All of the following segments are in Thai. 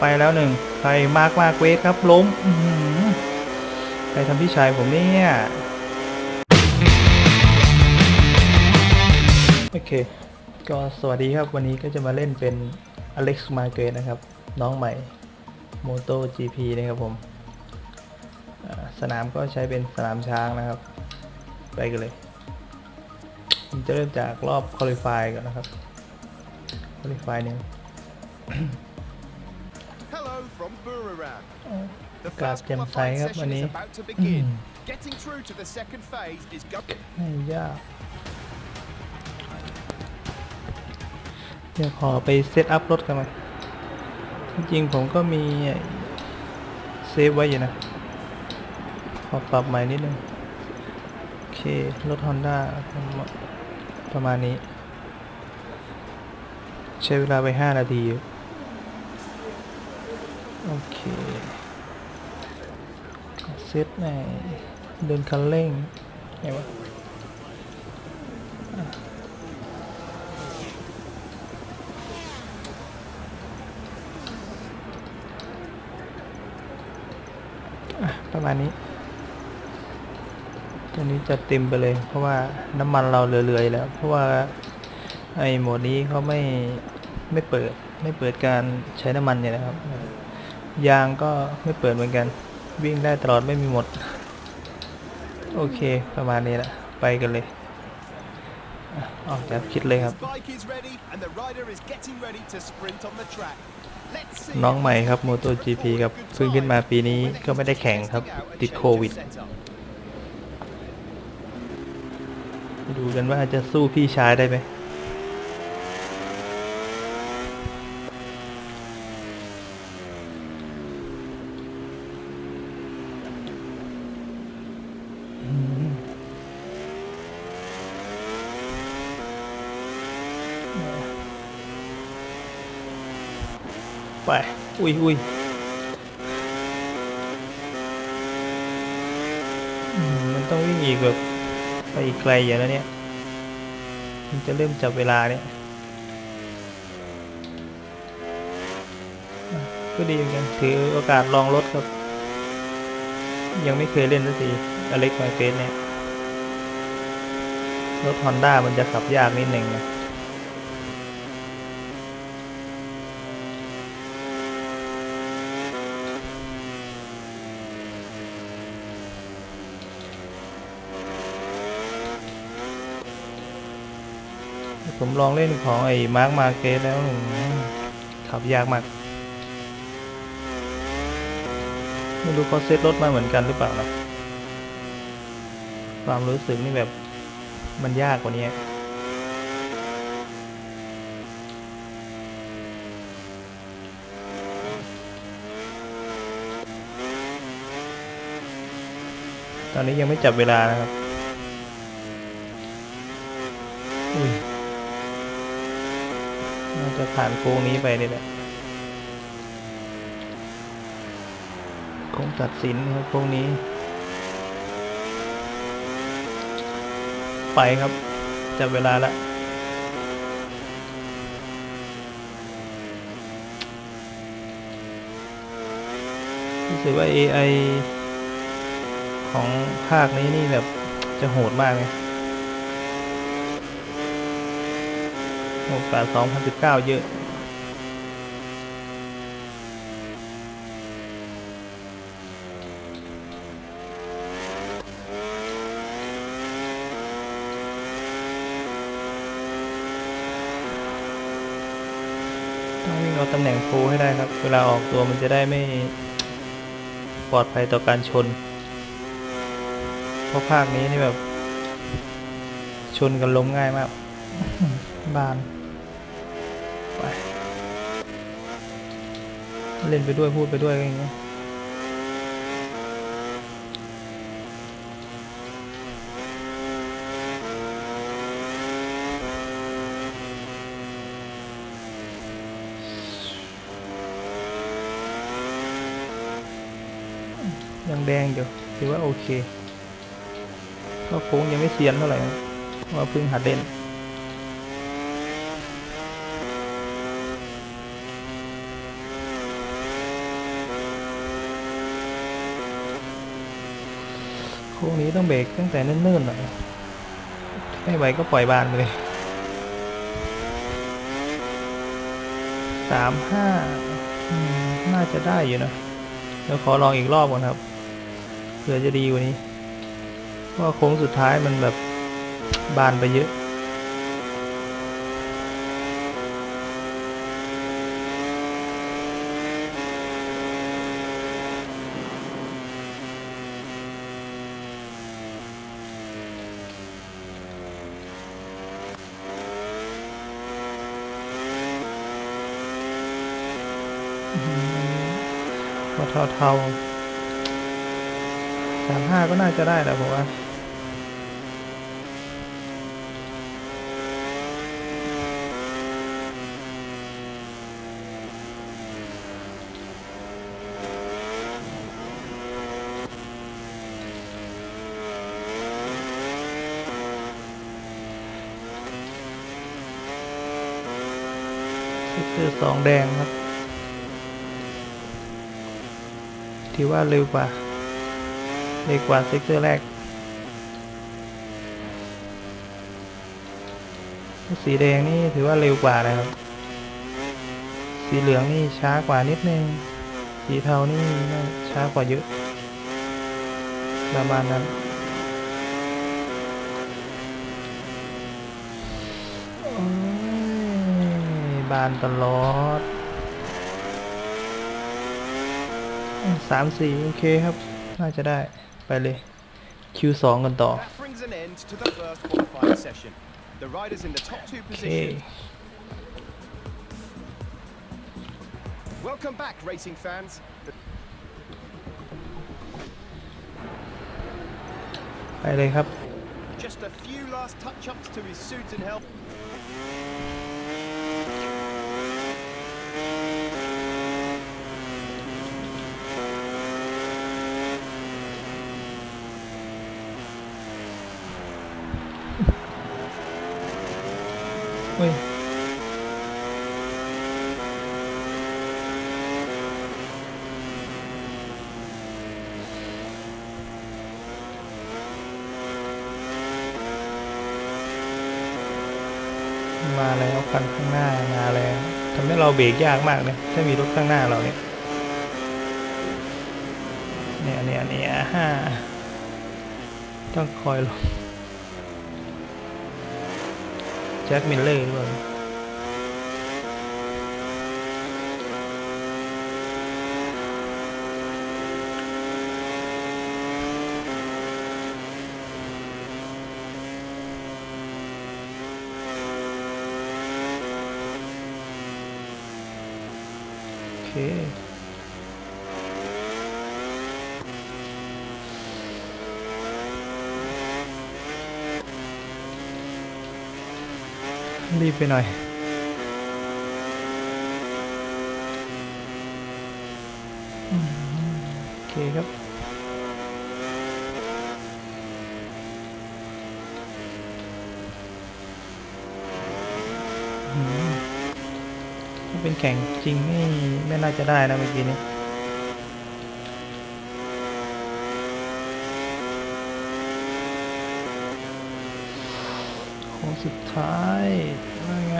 ไปแล้วหนึ่งใครมากมากเวทครับ ล้มใครทำพี่ชายผมเนี่ยโอเค ก็สวัสดีครับวันนี้ก็จะมาเล่นเป็น Alex m a r g a r e t นะครับ น้องใหม่ Moto GP นะครับผม สนามก็ใช้เป็นสนามช้างนะครับ ไปกันเลยผมจะเริ่มจากรอบ Qualify ก่อนนะครับ Qualify หนึ่ง from Buriram. The God first damn qualifying thing, session money. is about to begin. Getting through to the second phase is go- ไม่ยากเดี๋ยวขอไปเซตอัพรถกันมาจริงๆผมก็มีเซฟไว้อยู่นะ ขอปรับใหม่นิดนึง โอเค รถ Honda ประมาณนี้ ใช้เวลาไป 5 นาทีอยู่ โอเคเซตในเดินคันเร่งไงวะประมาณนี้ ตัวนี้จะเต็มไปเลย เพราะว่าน้ำมันเราเหลือๆอยู่แล้ว เพราะว่าไอ้โหมดนี้เขาไม่ไม่เปิดไม่เปิดการใช้น้ำมันเนี่ยนะครับ ยางก็ไม่เปิดเหมือนกัน วิ่งได้ตลอดไม่มีหมด โอเคประมาณนี้แหละ ไปกันเลยอะออกจากคิดเลยครับ His bike is ready and the rider is getting ready to sprint on the track. Let's see น้อง how ใหม่ครับ fast Moto he GP records ครับ a good เพิ่งขึ้นมา time ปีนี้ when ก็ไม่ได้ he's แข่งครับ testing out and ติดโค changing วิด his setup. ดูกันว่าจะสู้พี่ชายได้ไหม ไป อุ้ยอุ้ยมันต้องวิ่งอีกแบบไปอีกไกลอย่างแล้วเนี่ย มันจะเริ่มจับเวลาเนี่ยก็ดีเหมือนกันถือโอกาสลองรถครับ ยังไม่เคยเล่นสักทีอเล็กไมเฟสเนี่ย รถฮอนด้ามันจะขับยากนิดหนึ่งนะ ผมลองเล่นของไอ้มาร์คมาเกตแล้วอืมขับยากมาก ไม่รู้เขาเซตรถมาเหมือนกันหรือเปล่านะความรู้สึกนี่แบบมันยากกว่านี้ตอนนี้ยังไม่จับเวลานะครับอุ้ยน่า จะผ่านโค้งนี้ไปนี่แหละโค้งตัดสินครับโค้งนี้ ไปครับจับเวลาละรู้สึกว่า AI ของภาคนี้นี่แบบจะโหดมากเลย โอกาส2019 เยอะต้องวิ่งเอาตำแหน่งโฟให้ได้ครับ เวลาออกตัวมันจะได้ไม่ปลอดภัยต่อการชน เพราะภาคนี้นี่แบบ ชนกันล้มง่ายมาก บาน ไป เล่นไปด้วยพูดไปด้วยอย่างเงี้ยยังแดงอยู่ถือว่าโอเคก็โค้งยังไม่เซียนเท่าไหร่นะเพราะว่าเพิ่งหัดเล่น พวกนี้ต้องเบรกตั้งแต่เนิ่นๆหน่อยไม่ไหวก็ปล่อยบานไปเลยสามห้าน่าจะได้อยู่นะเดี๋ยวขอลองอีกรอบก่อนครับเผื่อจะดีกว่านี้เพราะโค้งสุดท้ายมันแบบบานไปเยอะ มาเทาเทาสามห้าก็น่าจะได้แหละผมว่าสเตอสองแดงครับ ถือว่าเร็วกว่าเร็วกว่าเซกเตอร์แรก สีแดงนี่ถือว่าเร็วกว่านะครับ สีเหลืองนี่ช้ากว่านิดนึง สีเทานี่ช้ากว่าเยอะประมาณนั้นโอ้ยบานตลอด สามสี่โอเคครับ น่าจะได้ไปเลย Q2 กันต่อ That brings an end to the first qualifying session. The riders in the top two โอเค positions. Welcome back, racing fans. The ไปเลยครับ Just a few last touch-ups to his suit and helmet. เฮ้ยมาแล้วคันข้างหน้ามาแล้วทำให้เราเบรกยากมากเลยถ้ามีรถข้างหน้าเราเนี่ยเนี่ยเนี่ยเนี่ยฮ่าต้องคอยหลง แจ็คมิลเลอร์ด้วย โอเค รีบไปหน่อย โอเคครับถ้าเป็นแข่งจริงนี่ไม่น่าจะได้นะเมื่อกี้นี้ โค้ง สุดท้ายว่าไง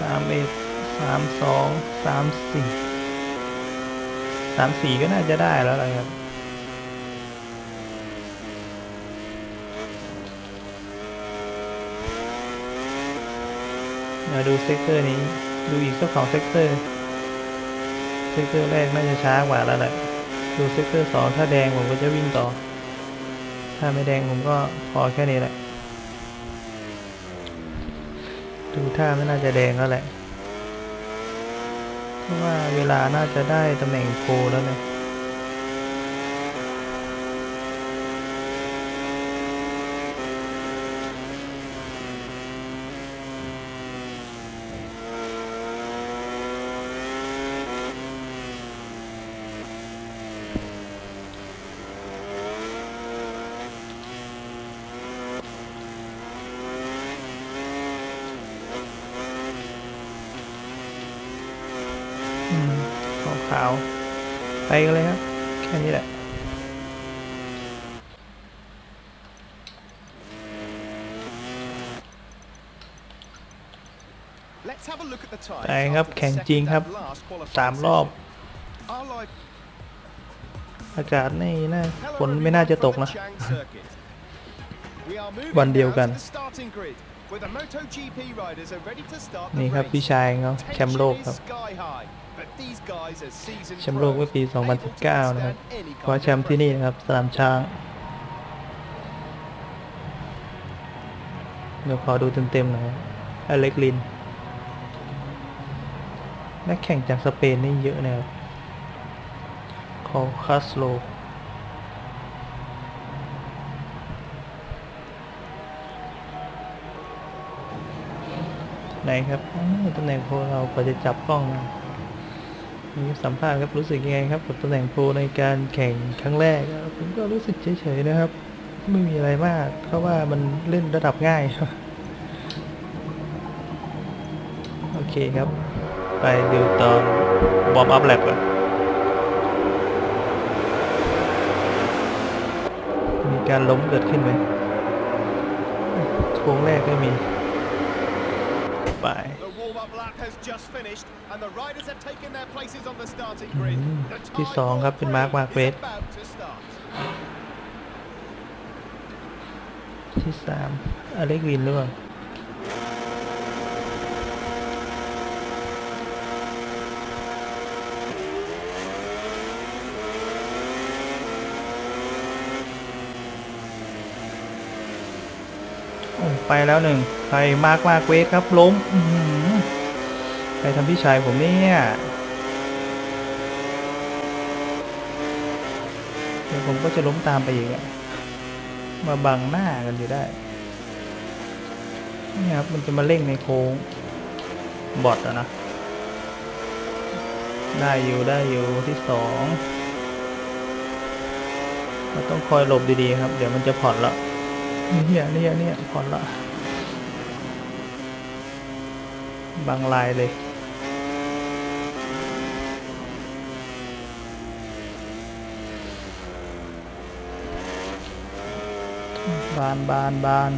สามเอ็ดสามสองสามสี่สามสี่ก็น่าจะได้แล้วละครับมาดูเซกเตอร์นี้ ดูอีกสักสองเซกเตอร์ เซกเตอร์แรกน่าจะช้ากว่าแล้วแหละ ดูเซกเตอร์สองถ้าแดงผมก็จะวิ่งต่อ ถ้าไม่แดงผมก็พอแค่นี้แหละ ดูท่าไม่น่าจะแดงแล้วแหละ เพราะว่าเวลาน่าจะได้ตำแหน่งโพลแล้วเนี่ย ไปกันเลยครับ แค่นี้แหละ ไปครับ แข่งจริงครับสามรอบ อากาศนี่น่าฝนไม่น่าจะตกนะ วันเดียวกัน นี่ครับพี่ชายเขาแชมป์โลกครับ is sky high, but these guys are seasoned แชมป์โลกเมื่อปี pros, able to 2019 นะครับ withstand any คว้า kind แช of มป์ที่นี่นะครับสนามช้าง เดี๋ยวขอดูเต็มๆหน่อยอเล็กลิน นักแข่งจากสเปนนี่เยอะนะครับคอคาสโลไหนครับอ้าวตำแหน่งโพลเราพอจะจับกล้องนะ มีสัมภาษณ์ครับรู้สึกยังไงครับกับตำแหน่งโพลในการแข่งครั้งแรกผมก็รู้สึกเฉยๆนะครับ ไม่มีอะไรมาก เพราะว่ามันเล่นระดับง่ายโอเคครับ ไปดูตอนบอมอัพแลบอะมีการล้มเกิดขึ้นไหมโค้งแรกไม่มี ไป lap has just finished, and the riders have taken their places on the starting grid. Mm. The ที่ time สองครับ for เป็นมาร์ค three มาร์เกร is ส about to start. ที่สามอเล็กวินหรือเปล่าโอ้ไปแล้วหนึ่งใครมาร์กมาร์เกรสครับล้มอื้อหือ ใครทำพี่ชายผมเนี่ยเดี๋ยวผมก็จะล้มตามไปอีกอะมาบังหน้ากันอยู่ได้ นี่ครับ มันจะมาเร่งในโค้ง บอทอะนะ ได้อยู่ได้อยู่ที่สองเราต้องคอยหลบดีๆครับ เดี๋ยวมันจะผ่อนละเนี่ยเนี่ยเนี่ยผ่อนละบางลายเลย บานบานบาน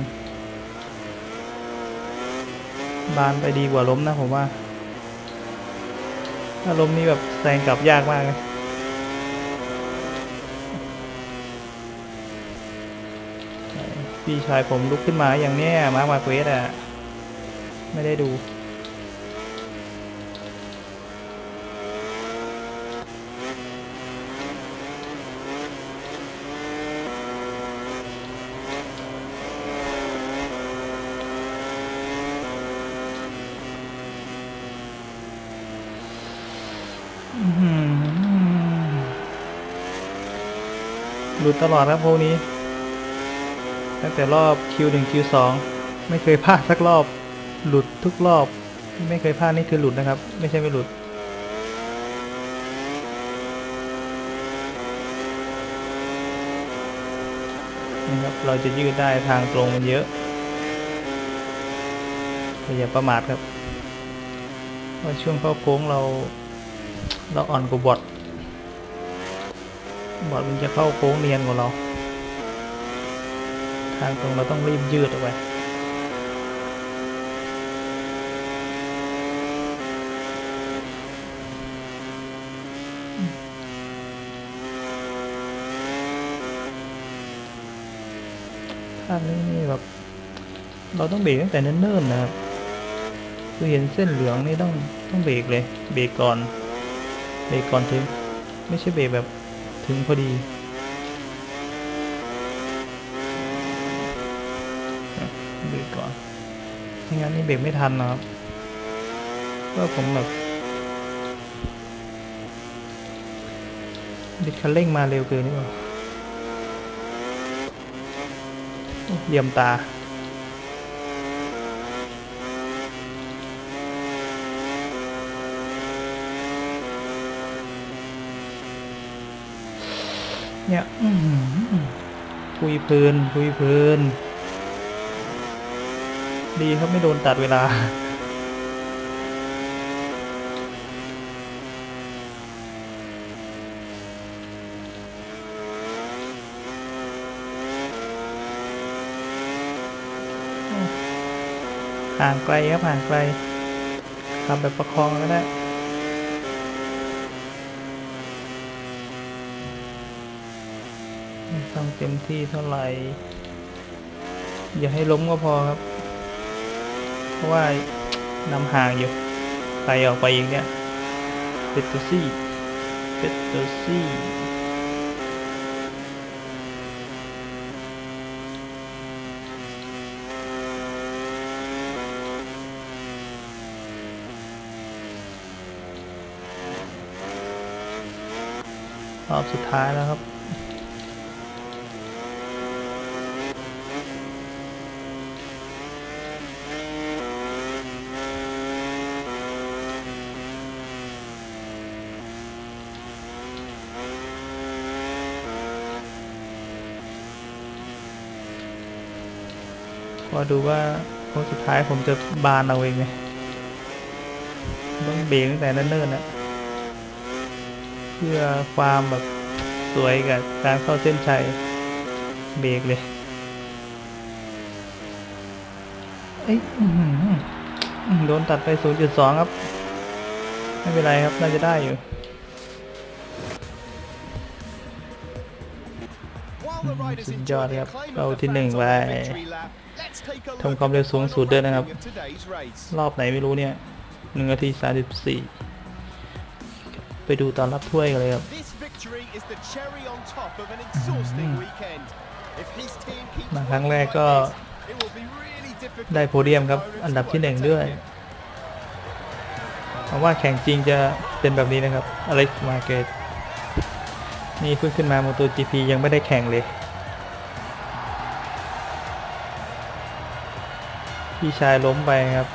บานไปดีกว่าล้มนะผมว่า ถ้าล้มนี่แบบแซงกลับยากมากเลยพี่ชายผมลุกขึ้นมาอย่างเนี้ยมาร์คมาเควสอะไม่ได้ดู หลุดตลอดครับพวกนี้ ตั้งแต่รอบ Q1 Q2 ไม่เคยพลาดสักรอบ หลุดทุกรอบ ไม่เคยพลาดนี่คือหลุดนะครับ ไม่ใช่ไม่หลุดนี่ครับ เราจะยืดได้ทางตรงมันเยอะแต่อย่าประมาทครับเพราช่วงเข้าโค้งเรา เราอ่อนกว่าบอท บอทมันจะเข้าโค้งเนียนกว่าเรา ทางตรงเราต้องรีบยืดออกไปทางนี้นี่แบบเราต้องเบรกตั้งแต่เนิ่นๆนะครับคือเห็นเส้นเหลืองนี่ต้องต้องเบรกเลย เบรกก่อน เบรกก่อนถึง ไม่ใช่เบรกแบบ ถึงพอดีอะเบรกก่อนไม่งั้นนี่เบรกไม่ทันนะครับก็ผมแบบบิดคันเร่งมาเร็วเกินนี่เปล่าเหลี่ยมตา เนี่ยอื้อหือคุยเพลินคุยเพลิน ดีครับไม่โดนตัดเวลา ห่างไกลครับห่างไกลทำแบบประคองก็ได้ไม่ต้อง เต็มที่เท่าไหร่ อย่าให้ล้มก็พอครับ เพราะว่านำห่างอยู่ไกลออกไปอีกเนี่ยเปตโตซี่เปตโตซี่รอบสุดท้ายแล้วครับ พอดูว่าโค้งสุดท้ายผมจะบานเอาเองไงต้องเบรกตั้งแต่เนิ่นๆนะเพื่อความแบบสวยกับการเข้าเส้นชัยเบรกเลยเอ้ยโดนตัดไป 0.2 ครับ ไม่เป็นไรครับ น่าจะได้อยู่ สุด enjoy ยอด the ครับ acclaim เอา of the ที่หนึ่ง fans ไป on their victory lap, let's take a ทำ look ความเร็ว at สูง the สุดด้วยนะครับ final of today's race. รอบไหนไม่รู้เนี่ยหนึ่งนาทีสามสิบสี่ไปดูตอนรับถ้วยกันเลยครับ This victory is the cherry on top of an exhausting weekend. If his team keeps มาครั้ง working แรก like ก็ this, it will be really difficult ได้โพเดียมครับ for his อันดับ opponents ที่หนึ่ง to ด้วย overtake him. หวังว่าแข่งจริงจะเป็นแบบนี้นะครับอเล็กซ์มาเกต นี่เพิ่งขึ้นมา MotoGP ยังไม่ได้แข่งเลย พี่ชายล้มไปครับ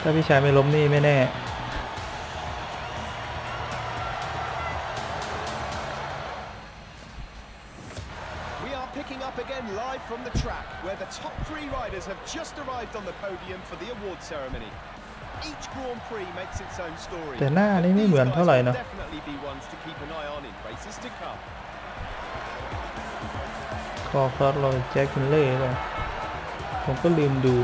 ถ้าพี่ชายไม่ล้มนี่ไม่แน่ We are picking up again live from the track where the top three riders have just arrived on the podium for the award ceremony. Each Grand Prix makes its own story. แต่หน้านี่ but ไม่ these เหมือน guys เท่าไหร่ will เนอะ definitely be ones to keep an eye on in races to come. คอคอร์โรแจ็คคินเล่เลยผมก็ลืมดู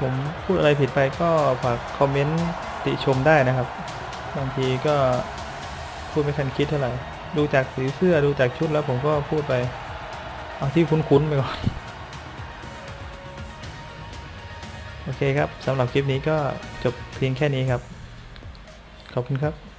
ผมพูดอะไรผิดไปก็ฝากคอมเมนต์ติชมได้นะครับ บางทีก็พูดไม่ทันคิดเท่าไหร่ ดูจากสีเสื้อดูจากชุดแล้วผมก็พูดไป เอาที่คุ้นๆไปก่อน เคครับสำหรับคลิปนี้ก็จบเพียงแค่นี้ครับ ขอบคุณครับ